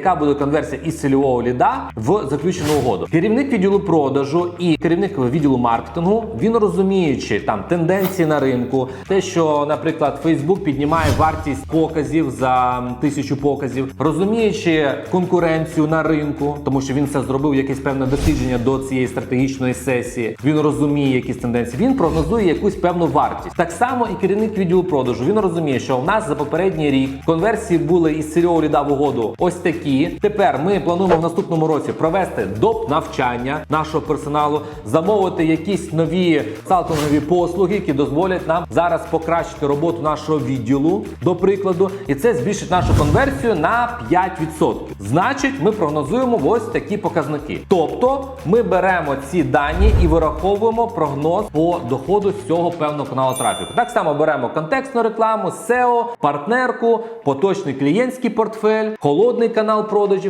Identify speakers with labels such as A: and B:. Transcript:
A: яка буде конверсія із цільового ліда в заключену угоду. Керівник відділу продажу і керівник відділу маркетингу він розуміючи там тенденції на ринку, те, що, наприклад, Facebook піднімає вартість показів за тисячу показів, розуміючи конкуренцію на ринку, тому що він це зробив якесь певне дослідження до цієї стратегічної сесії. Він розуміє якісь тенденції. Він прогнозує якусь певну вартість. Так само і керівник відділу продажу. Він розуміє, що в нас за попередній рік конверсії були із цільового ліда в угоду ось такі. Тепер ми плануємо в наступному році провести доп навчання нашого персоналу, замовити якісь нові салтингові послуги, які дозволять нам зараз покращити роботу нашого відділу, до прикладу, і це збільшить нашу конверсію на 5%. Значить, ми прогнозуємо ось такі показники. Тобто, ми беремо ці дані і вираховуємо прогноз по доходу з цього певного каналу трафіку. Так само беремо контекстну рекламу, SEO, партнерку, поточний клієнтський портфель, холодний канал продажів.